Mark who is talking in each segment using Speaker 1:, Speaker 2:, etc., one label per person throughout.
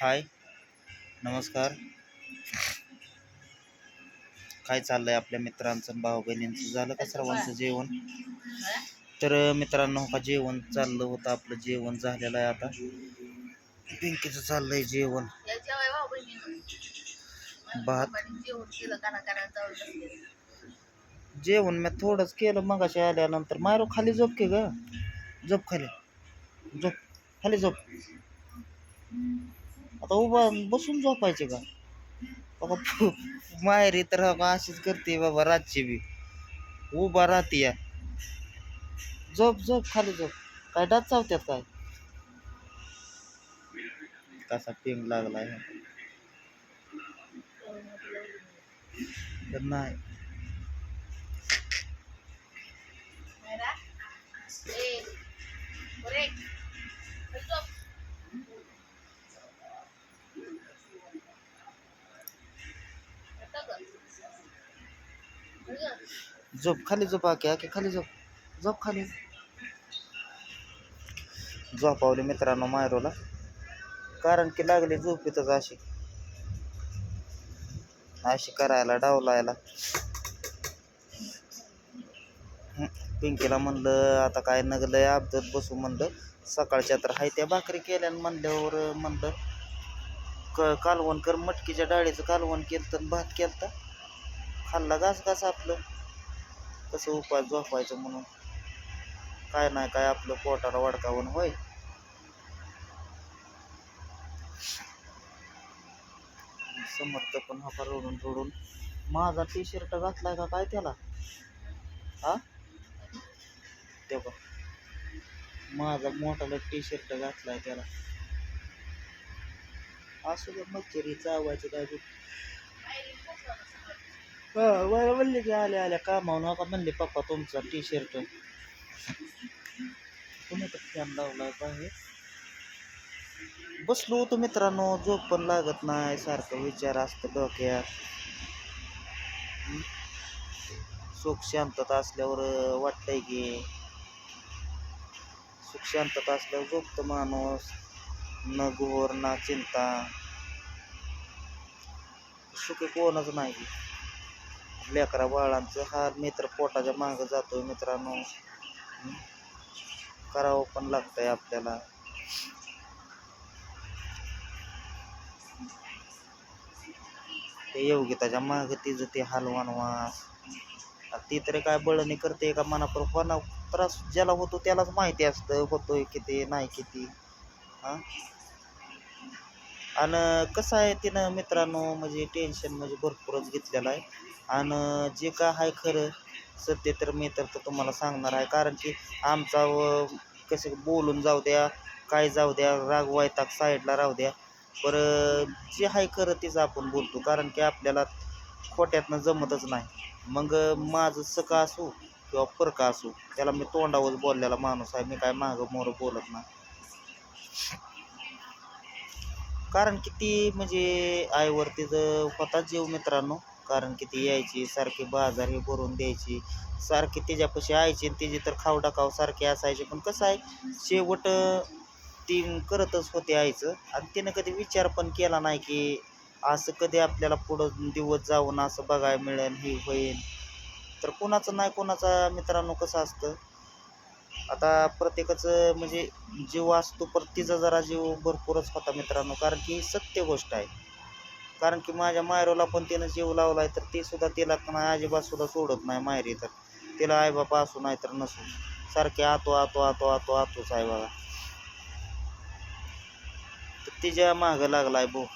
Speaker 1: हाय. नमस्कार. काय चाललंय आपल्या मित्रांचं भाऊ बहिणींचं? झालं का सर्वांचं जेवण? तर मित्रांनो हो का जेवण चाललं होतं आपलं जेवण झालेलं आहे आता. पिंकीचं चाललंय जेवण. भात.
Speaker 2: जेवण
Speaker 1: मी थोडंच केलं मगाशी आल्यानंतर. मारो खाली झोप की ग? झोप खाली. झोप. खाली झोप. आता उभा बसून झोपायचे का? बाबा माहेरी तर हो अशीच करते बाबा रातची बी. उभा राहते या. झोप झोप खाली झोप. काय डाच चावत्यात काय? कसा टिंग लागला आहे तर नाही.
Speaker 2: break ए ब्रेक झोप येतं गं. बघ.
Speaker 1: झोप खाली झोप आके आके खाली झोप. झोप खाली. झोपावली मित्रांनो मायरोला. कारण की लागली झोपेतच अशी. अशी करायला डावलायला. पिंकीला म्हणलं आता काय नगलंय अपदत बसू म्हणलं. सकाळच्या तर हाय त्या भाकरी केल्यान म्हणल्यावर म्हणलं क कालवण कर मटकीच्या डाळीचं कालवण केलं तर भात केलता. खाल्ला घास घास आपलं. कसं उपाय झोपायचं म्हणून. काय नाही काय आपलं पोटाला वडकावून होय. समर्थ पण हा रडून रडून. माझा टी शर्ट घातलाय का काय त्याला? हा? तेव्हा माझा मोठाला टी शर्ट घातलाय त्याला. असू दे मच्छरी चावायचं काय? म्हणले की आल्या आल्या. कामावून नका म्हणले पप्पा तुमचा टी शर्ट तुम्ही तर फॅन लावला बाहेर. बसलो होतो मित्रांनो झोप पण लागत नाही सारखं विचार असतं डोक्यात. सुख शांतता असल्यावर वाटतंय की. सुख शांतता असल्यावर झोपतो माणूस. न घोर ना चिंता. सुखी कोणच नाही. लेकरा बाळांचं हा मित्र पोटाच्या मागं जातोय मित्रांनो. करावं पण लागतंय आपल्याला. ते योगिताच्या मागं तिचं ते हलवानवास ती तरी काय बळणी करते का मनापर होणं त्रास ज्याला होतो त्यालाच माहिती असतं होतोय किती नाही किती. हां? आणि कसं आहे तिनं मित्रांनो म्हणजे टेन्शन म्हणजे भरपूरच घेतलेलं आहे. आणि जे काय आहे खरं सत्य तर मी तर तर तुम्हाला सांगणार आहे. कारण की आमचा व कसं बोलून जाऊ द्या काय जाऊ द्या राग वायताक साईडला राहू द्या. बरं जे आहे खरं तेच आपण बोलतो. कारण की आपल्याला खोट्यातनं जमतच नाही. मग माझं सका असो किंवा परका असो त्याला मी तोंडावर बोललेला माणूस आहे. मी काय मागं मोरं बोलत नाही. कारण की ती म्हणजे आईवर तिचं होता जीव मित्रांनो कारण की ती यायची सारखी बाजार हे भरून द्यायची सारखी तिच्यापाशी यायची तिची तर खाऊ टाकाव सारखी असायची. पण कसं आहे शेवट ती करतच होते आईचं आणि तिनं कधी विचार पण केला नाही की असं कधी आपल्याला पुढं दिवस जाऊन असं बघायला मिळेल हे होईल. तर कोणाचं नाही कोणाचा मित्रांनो कसं असतं आता प्रत्येकाचं म्हणजे जीव असतो पर तिचा जरा जीव भरपूरच होता मित्रांनो कारण की ही सत्य गोष्ट आहे. कारण की माझ्या मायरोला पण तिनं जीव लावलाय तर ती सुद्धा तिला नाही अजिबात सुद्धा सोडत नाही मायरी तर तिला आई बापा असू नाही तर नसू. सारखे आतो आतो आतो आतो आतोच आहे बघा. तर तिच्या मागं लागलाय भाऊ.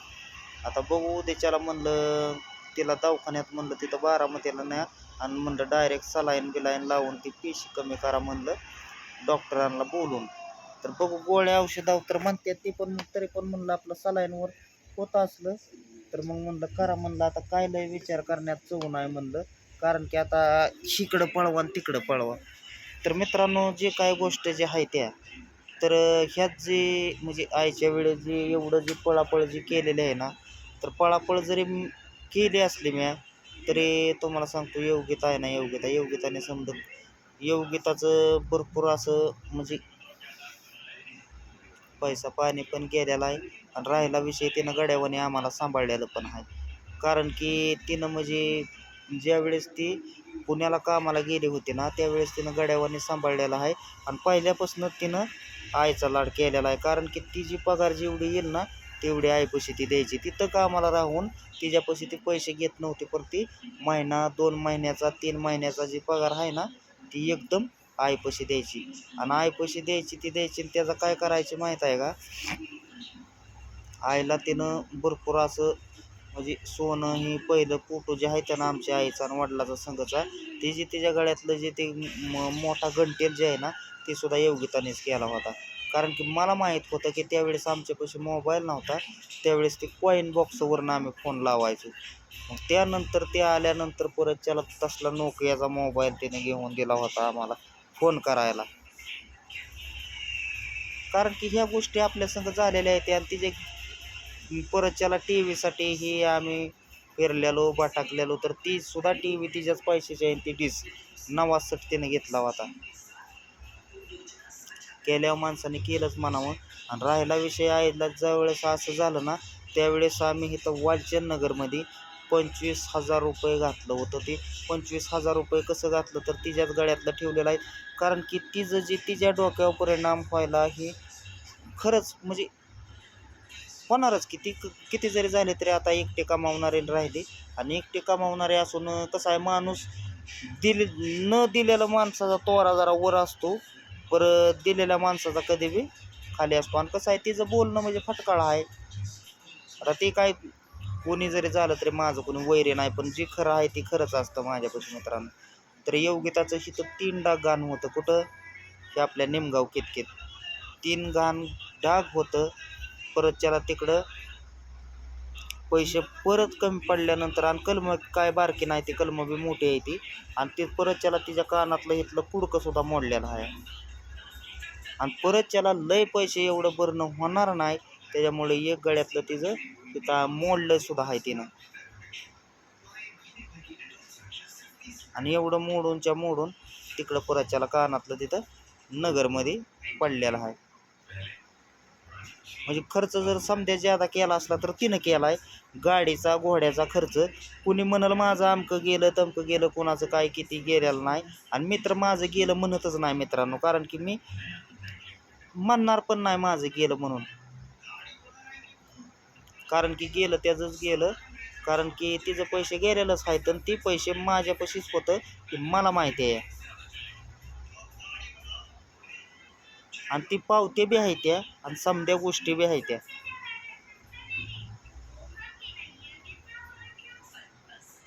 Speaker 1: आता बघू उद्याच्याला म्हणलं तिला दवाखान्यात म्हणलं तिथं बारामतीला न्या. आणि म्हणलं डायरेक्ट सलाईन बिलाईन लावून ती पेशी कमी करा म्हणलं डॉक्टरांना बोलून. तर बघू गोळ्या औषधावर तर म्हणते ती पण तरी पण म्हणलं आपलं सलाईनवर होत असलं. तर मग म्हणलं करा म्हणलं आता काय लय विचार करण्यात चव नाही म्हणलं. कारण की आता इकडं पळवा आणि तिकडं पळवा. तर मित्रांनो जे काय गोष्ट जे आहे त्या तर ह्यात जे म्हणजे आईच्या वेळेस जे एवढं जे पळापळ जे केलेले आहे ना तर पळापळ जरी केली असली म्या तरी तुम्हाला सांगतो योग्यता आहे ना योग्यता. योग्यताने समजा योगिताचं भरपूर असं म्हणजे पैसा पाणी पण गेलेला आहे. आणि राहिला विषय तिनं गड्यावाने आम्हाला सांभाळलेलं पण आहे. कारण की तिनं म्हणजे ज्यावेळेस ती पुण्याला कामाला गेली होती ना त्यावेळेस तिनं गड्यावाने सांभाळलेलं आहे. आणि पहिल्यापासून तिनं आईचा लाड केलेला आहे. कारण की ती जी पगार जेवढी येईल ना तेवढी आईपाशी ती द्यायची. तिथं कामाला राहून तिच्यापाशी ती पैसे घेत नव्हते पण ती महिना दोन महिन्याचा तीन महिन्याचा जी पगार आहे ना ती एकदम आईपाशी द्यायची. आणि आईपाशी द्यायची ती द्यायची आणि त्याचं काय करायची माहीत आहे का? आईला तिनं भरपूर असं म्हणजे सोनं ही पहिलं फोटो जे आहे ना आमच्या आईचा आणि वडिलाचा संघाचा ते जे तिच्या गळ्यातलं जे ते म- मोठा गंटेल जे आहे ना ते सुद्धा योगितानेच केला होता. कारण की मला माहीत होतं की त्यावेळेस आमच्यापाशी मोबाईल नव्हता. त्यावेळेस ते कॉईन बॉक्सवरून आम्ही फोन लावायचो. मग त्यानंतर ते आल्यानंतर परत त्याला तसला नोकियाचा मोबाईल त्याने घेऊन दिला होता आम्हाला. फोन करायला. कारण की ह्या गोष्टी आपल्या संग झालेल्या आहेत आणि तिचे परत त्याला टी व्हीसाठी ही आम्ही फिरलेलो भटाकलेलो तर ती सुद्धा टी व्ही तिच्याच पैशाची आहे ती डिस नवासट तिने घेतला होता. केल्यावर माणसाने केलंच म्हणावं. आणि राहिला विषय आईला ज्यावेळेस असं झालं ना त्यावेळेस आम्ही इथं वालचंद नगरमध्ये पंचवीस हजार रुपये घातलं होतं ते. पंचवीस हजार रुपये कसं घातलं तर तिच्याच गळ्यातलं ठेवलेलं आहे. कारण की तिचं जे तिच्या डोक्यावर परिणाम व्हायला हे खरंच म्हणजे होणारच किती किती जरी झाले तरी आता एकटे कमावणारे राहिले. आणि एकटे कमावणारे असून कसं आहे माणूस दिले न दिलेला माणसाचा तोरा जरा वर असतो. पर दिलेल्या माणसाचा कधी बी खाली असतो. आणि कसं आहे तिचं बोलणं म्हणजे फटकाळ आहे. आता ते काय कोणी जरी झालं तरी माझं कोणी वैरे नाही पण जे खरं आहे ते खरंच असतं माझ्यापासून मित्रांनो. तर योगिताचं शिथं तीन डाग गाण होतं. कुठं? हे आपल्या निमगाव कितकेत. तीन घाण डाग होतं. परत त्याला तिकडं पैसे परत कमी पडल्यानंतर आणि कलम काय बारकी नाही ती कलम बी मोठी आहे ती. आणि ते परत त्याला तिच्या कानातलं इथलं पुडकं सुद्धा मोडलेलं आहे. आणि परत त्याला लय पैसे एवढं भरणं होणार नाही. त्याच्यामुळे एक गळ्यातलं तिचं तिथं मोडलं सुद्धा आहे तिनं. आणि एवढं मोडूनच्या मोडून तिकडं पुराच्याला कानातलं तिथं नगरमध्ये पडलेलं आहे. म्हणजे खर्च जर समजा ज्यादा केला असला तर तिनं केला आहे गाडीचा घोड्याचा खर्च. कुणी म्हणाल माझं अमकं गेलं तमकं गेलं कोणाचं काय किती गेलेलं नाही. आणि मित्र माझं गेलं म्हणतच नाही मित्रांनो. कारण की मी म्हणणार पण नाही माझं गेलं म्हणून. कारण की गेलं त्याचंच गेलं. कारण की तिचं पैसे गेलेलंच आहेत आणि ती पैसे माझ्यापाशीच होतं की मला माहिती आहे. आणि ती पावते बी आहे त्या आणि समध्या गोष्टी बी आहे त्या.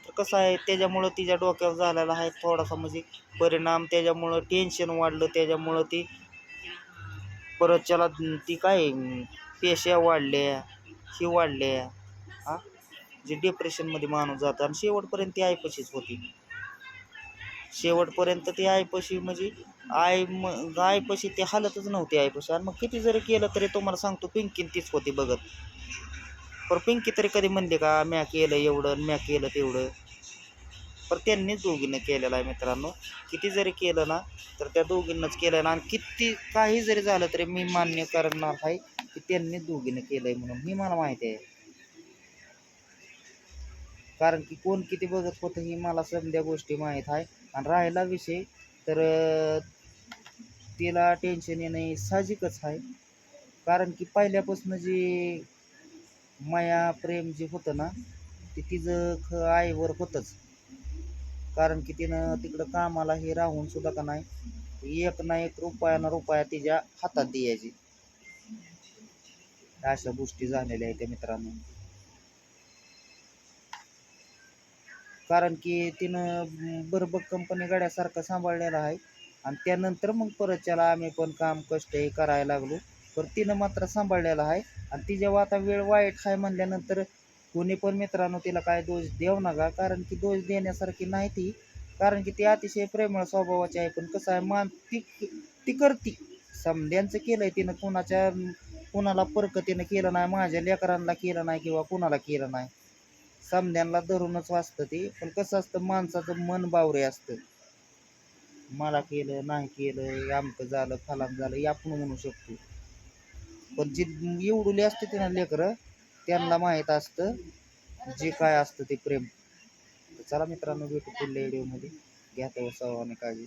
Speaker 1: तर कसं आहे त्याच्यामुळं तिच्या डोक्यावर झालेला आहे थोडासा म्हणजे परिणाम. त्याच्यामुळं टेन्शन वाढलं त्याच्यामुळं ती परत त्याला ती काय पेश्या वाढल्या. ही वाढल्या. हा? जे डिप्रेशनमध्ये माणूस जातो आणि शेवटपर्यंत ती आईपाशीच होती. शेवटपर्यंत ती आईपाशी म्हणजे आई मग आईपाशी ती हालतच नव्हती आईपाशी आणि मग किती जरी केलं तरी तुम्हाला सांगतो पिंकीन तीच होती बघत. पण पिंकी तरी कधी म्हणली का म्या केलं एवढं म्या केलं तेवढं. पण त्यांनीच दोघींनी केलेलं आहे मित्रांनो. किती जरी केलं ना तर त्या दोघींनाच केलं ना आणि किती काही जरी झालं तरी मी मान्य करणार आहे की त्यांनी दोघीनं केलं आहे म्हणून. ही मला माहिती आहे. कारण की कोण किती बघत होतं ही मला समध्या गोष्टी माहीत आहे. आणि राहिला विषय तर तिला टेन्शन येणं हे साहजिकच आहे. कारण की पहिल्यापासून जे माया प्रेम जे होतं ना ते तिचं ख आईवर होतंच. कारण की तिनं तिकडं कामाला हे राहून सुद्धा का नाही एक ना एक रुपयानं रुपया तिच्या हातात द्यायची. अशा गोष्टी झालेल्या आहेत त्या मित्रांनो. कारण की तिनं बरोबर कंपनी गड्यासारखं सांभाळलेलं आहे. आणि त्यानंतर मग परत त्याला आम्ही पण काम कष्ट हे करायला लागलो. पर तिनं मात्र सांभाळलेलं आहे. आणि तिच्यावर आता वेळ वाईट आहे म्हणल्यानंतर कोणी पण मित्रांनो तिला काय दोष देऊ नका कारण की दोष देण्यासारखी नाही ती. कारण की ती अतिशय प्रेमळ स्वभावाची आहे पण कसं आहे मान ती ती करती. समध्यांचं केलंय तिनं कुणाच्या कुणाला परक तिनं केलं नाही माझ्या लेकरांना केलं नाही किंवा कुणाला केलं नाही. समध्यांना धरूनच वाचतं ते पण कसं असतं माणसाचं मन बावरे असतं. मला केलं नाही केलं अमकं झालं फलाम झालं हे आपण म्हणू शकतो. पण जी एवढुली असते तिनं लेकरं त्यांना माहीत असतं जे काय असतं ते प्रेम. तर चला मित्रांनो भेटू पुढल्या व्हिडिओमध्ये घ्या तेव्हा सर्वांनी काळजी.